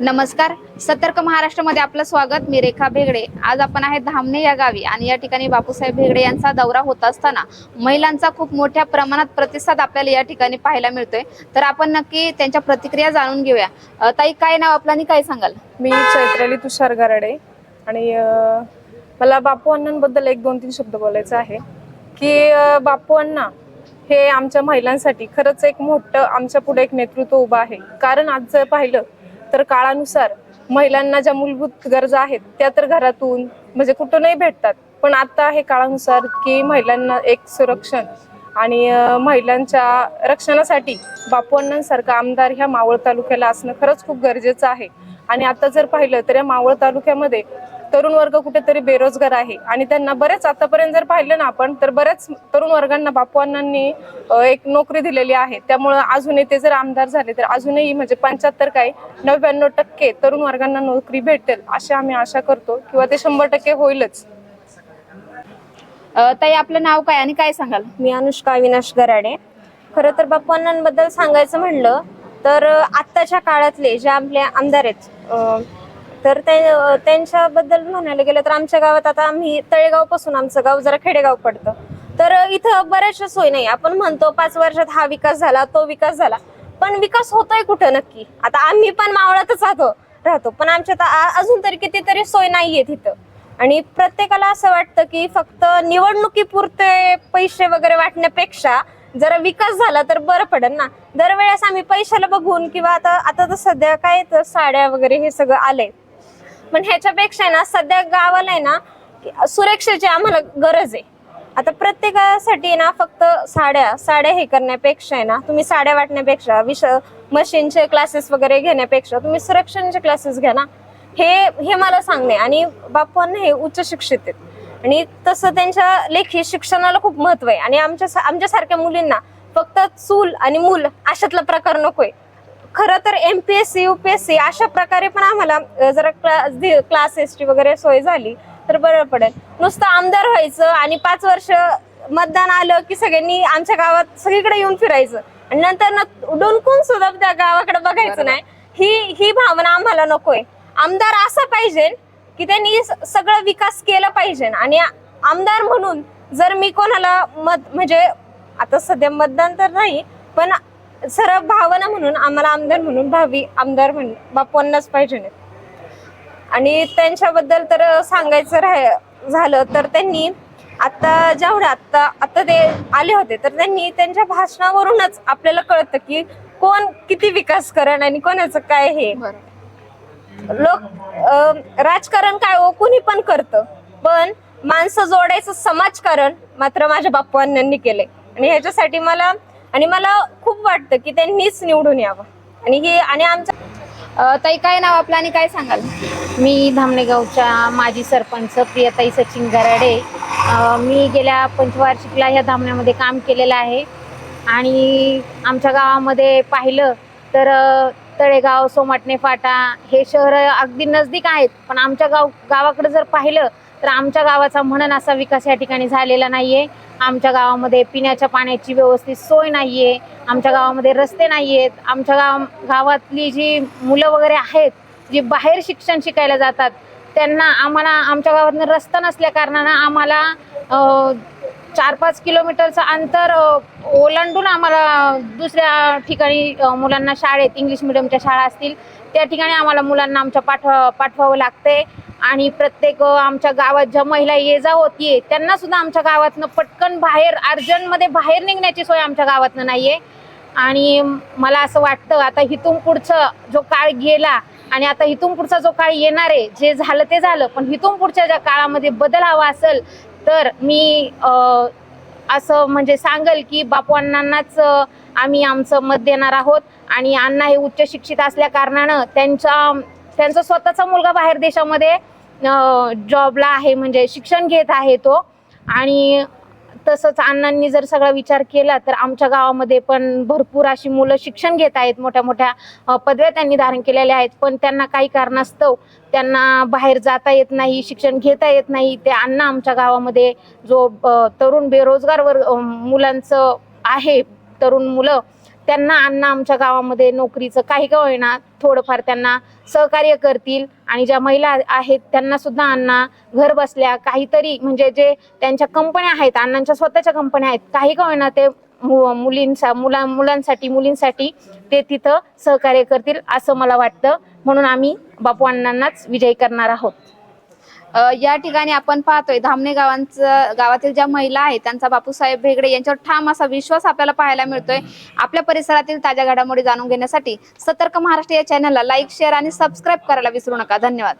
नमस्कार. सतर्क महाराष्ट्रामध्ये आपलं स्वागत. मी रेखा भेगडे. आज आपण आहे धामणे या गावी आणि या ठिकाणी बापूसाहेब भेगडे यांचा दौरा होत असताना महिलांचा खूप मोठ्या प्रमाणात प्रतिसाद आपल्याला या ठिकाणी पाहायला मिळतोय. तर आपण नक्की त्यांच्या प्रतिक्रिया जाणून घेऊया. ताई काय नाव आपलं आणि काय सांगाल? मी चैत्राली तुषार गराडे आणि मला बापू अण्णांबद्दल एक दोन तीन शब्द बोलायचं आहे की बापू अण्णा हे आमच्या महिलांसाठी खरंच एक मोठं आमच्या पुढे एक नेतृत्व उभं आहे. कारण आज जर पाहिलं तर काळानुसार महिलांना ज्या मूलभूत गरजा आहेत त्या तर घरातून म्हणजे कुठूनही भेटतात. पण आता आहे काळानुसार की महिलांना एक संरक्षण आणि महिलांच्या रक्षणासाठी बापू अण्णांसारखा आमदार ह्या मावळ तालुक्याला असणं खरंच खूप गरजेचं आहे. आणि आता जर पाहिलं तर या मावळ तालुक्यामध्ये तरुण वर्ग कुठेतरी बेरोजगार आहे. आणि त्यांना बरेच आतापर्यंत जर पाहिलं ना आपण तर बऱ्याच तरुण वर्गांना बापू अण्णांनी एक नोकरी दिलेली आहे. त्यामुळं अजूनही ते जर आमदार झाले तर अजूनही म्हणजे पंच्याहत्तर काय नव्याण्णव टक्के तरुण वर्गांना नोकरी भेटेल अशी आम्ही आशा करतो. किंवा ते शंभर टक्के होईलच. ताई आपलं नाव काय आणि काय सांगाल? मी अनुष्का अविनाश गराडे. खरं तर बापू अण्णांबद्दल सांगायचं म्हणलं तर आत्ताच्या काळातले जे आपले आमदार आहेत तर ते त्यांच्याबद्दल म्हणायला गेलं तर आमच्या गावात आता आम्ही तळेगावपासून आमचं गाव जरा खेडेगाव पडतं. तर इथं बऱ्याचशा सोय नाही. आपण म्हणतो पाच वर्षात हा विकास झाला तो विकास झाला. पण विकास होतोय कुठं नक्की? आता आम्ही पण मावळातच राहतो राहतो. पण आमच्यात आ- अजून तरी कितीतरी सोय नाहीये तिथं आणि प्रत्येकाला असं वाटतं की फक्त निवडणुकीपुरते पैसे वगैरे वाटण्यापेक्षा जरा विकास झाला तर बरं पडेल ना? दरवेळेस आम्ही पैशाला बघून किंवा आता आता तर सध्या काय तर साड्या वगैरे हे सगळं आलंय. पण ह्याच्यापेक्षा आहे ना सध्या गावाला आहे ना सुरक्षेची आम्हाला गरज आहे. आता प्रत्येकासाठी ना फक्त साड्या साड्या हे करण्यापेक्षा आहे ना तुम्ही साड्या वाटण्यापेक्षा विष मशीनचे क्लासेस वगैरे घेण्यापेक्षा तुम्ही सुरक्षांचे क्लासेस घ्या ना. हे हे मला सांगणे आणि बापांना हे उच्च शिक्षित आहेत. आणि तसं त्यांच्या लेखी शिक्षणाला खूप महत्त्व आहे. आणि आमच्या आमच्यासारख्या मुलींना फक्त चूल आणि मूल अशातला प्रकार नकोय. खरं तर M P S C U P S C अशा प्रकारे पण आम्हाला जरा क्ला क्लासेसची वगैरे सोय झाली तर बरं पडेल. नुसतं आमदार व्हायचं आणि पाच वर्ष मतदान आलं की सगळ्यांनी आमच्या गावात सगळीकडे येऊन फिरायचं. आणि नंतर ना डुनकून सुद्धा त्या गावाकडे बघायचं नाही. ही ही भावना आम्हाला नकोय. आमदार असा पाहिजे की त्यांनी सगळं विकास केला पाहिजे. आणि आमदार म्हणून जर मी कोणाला मत म्हणजे आता सध्या मतदान तर नाही पण सरळ भावना म्हणून आम्हाला आमदार म्हणून भावी आमदार म्हणून बापूंनाच पाहिजे आणि त्यांच्याबद्दल तर सांगायचं राह झालं तर त्यांनी आता जेवढ्या आता आता ते आले होते तर त्यांनी त्यांच्या भाषणावरूनच आपल्याला कळतं की कोण किती विकास करण आणि कोणाचं काय हे. लोक राजकारण काय हो कोणी पण करतं. पण माणसं जोडायचं समाजकारण मात्र माझ्या बाप्पांनी केलंय. आणि ह्याच्यासाठी मला आणि मला खूप वाटतं की त्यांनीच निवडून यावं. आणि हे आणि आमच्या अ, ताई काय नाव आपलं आणि काय सांगाल? मी धामणेगावच्या माजी सरपंच प्रियताई सचिन गराडे. मी गेल्या पंचवार्षिकला ह्या धामण्यामध्ये काम केलेलं आहे. आणि आमच्या गावामध्ये पाहिलं तर तळेगाव सोमाटणे फाटा हे शहर अगदी नजदीक आहेत. पण आमच्या गाव गावाकडे जर पाहिलं तर आमच्या गावाचा म्हणून असा विकास या ठिकाणी झालेला नाहीये. आमच्या गावामध्ये पिण्याच्या पाण्याची व्यवस्थित सोय नाहीये. आमच्या गावामध्ये रस्ते नाही आहेत आमच्या गाव गावातली जी मुलं वगैरे आहेत जी बाहेर शिक्षण शिकायला जातात त्यांना आम्हाला आमच्या गावातनं रस्ता नसल्या कारणानं आम्हाला चार पाच किलोमीटरचं अंतर ओलांडून आम्हाला दुसऱ्या ठिकाणी मुलांना शाळेत इंग्लिश मिडियमच्या शाळा असतील त्या ठिकाणी आम्हाला मुलांना आमच्या पाठवा पाठवावं लागते आणि प्रत्येक आमच्या गावात ज्या महिला ये जा होतीये त्यांना सुद्धा आमच्या गावातनं पटकन बाहेर अर्जंटमध्ये बाहेर निघण्याची सोय आमच्या गावातनं नाहीये. आणि मला असं वाटतं आता इथून पुढचं जो काळ गेला आणि आता इथून पुढचा जो काळ येणार आहे जे झालं ते झालं पण इथून पुढच्या ज्या काळामध्ये बदल हवा असेल तर मी असं म्हणजे सांगल की बापू अण्णांनाच आम्ही आमचं मत देणार आहोत. आणि अण्णा हे उच्च शिक्षित असल्या कारणानं त्यांचा त्यांचा स्वतःचा मुलगा बाहेर देशामध्ये जॉबला आहे म्हणजे शिक्षण घेत आहे तो. आणि तसंच अण्णांनी जर सगळा विचार केला तर आमच्या गावामध्ये पण भरपूर अशी मुलं शिक्षण घेत आहेत मोठ्या मोठ्या पदव्या त्यांनी धारण केलेल्या आहेत. पण त्यांना काही कारणास्तव त्यांना बाहेर जाता येत नाही शिक्षण घेता येत नाही. ते अण्णा आमच्या गावामध्ये जो तरुण बेरोजगार वर्ग मुलांचं आहे तरुण मुलं त्यांना अण्णा आमच्या गावामध्ये नोकरीचं काही का होईना थोडंफार त्यांना सहकार्य करतील. आणि ज्या महिला आहेत त्यांना सुद्धा अण्णा घर बसल्या काहीतरी म्हणजे जे त्यांच्या कंपन्या आहेत अण्णांच्या स्वतःच्या कंपन्या आहेत काही का होईना ते मु- मुलींसा मुला मुलांसाठी मुलींसाठी ते तिथं सहकार्य करतील असं मला वाटतं. म्हणून आम्ही बापू अण्णांनाच विजयी करणार आहोत. या ठिकाणी आपण पाहतोय धामणे गावांचं गावातील ज्या महिला आहेत त्यांचा बापूसाहेब भेगडे यांच्यावर ठाम असा विश्वास आपल्याला पाहायला मिळतोय. आपल्या परिसरातील ताज्या घडामोडी जाणून घेण्यासाठी सतर्क महाराष्ट्र या चॅनलला लाईक शेअर आणि सबस्क्राईब करायला विसरू नका. धन्यवाद.